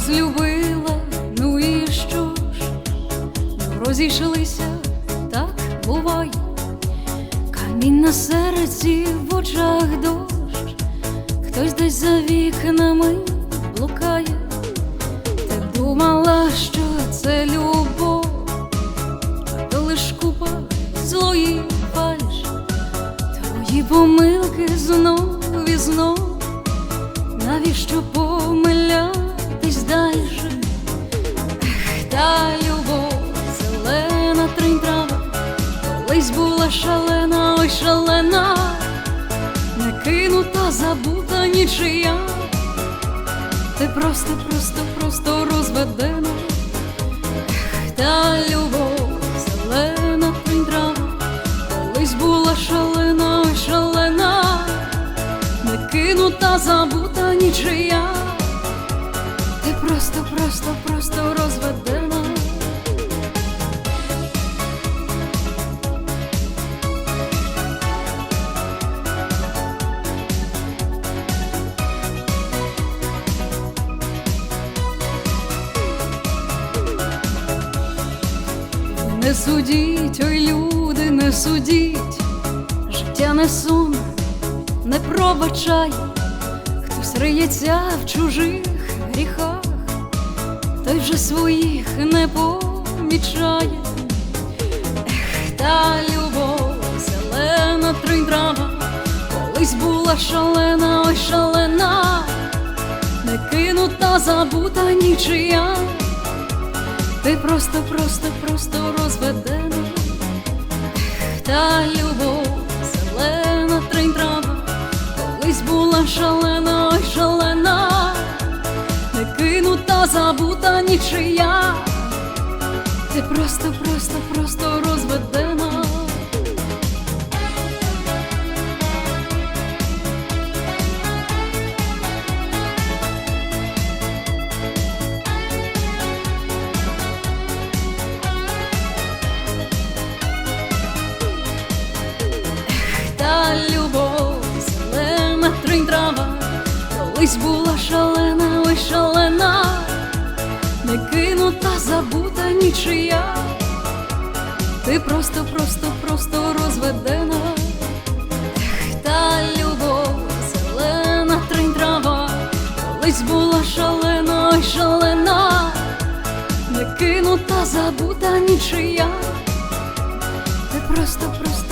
розлюбила, ну і що ж, розійшлися, так буває, камінь на серці в очах дощ, хтось десь за вікнами блукає, ти думала, що це любов, а то лиш купа злої фальш, твої помилки знов і знов. Навіщо помилятись дальше? Ех, та любов, зелена тринтрава, колись була шалена, ой шалена, не кинута, забута нічия. Ти просто, просто, просто розведена. Ех, та любов, Судіть, ой, люди, не судіть, життя не сон, не пробачай, хтось риється в чужих гріхах, той вже своїх не помічає. Ех, та любов, зелена триндрава, колись була шалена, ой шалена, не кинута, забута нічия. Ти просто, просто, просто розведена. Та любов, зелена тринтрава, колись була шалена, ой шалена, не кинута, забута нічия. Ти просто, просто, просто зелена колись була шалена, ой шалена, не кинута, забута нічия. Ти просто, просто, просто розведена. Ех, та любов, зелена триндрава, колись була шалена, ой шалена, не кинута, забута нічия. Ти просто, просто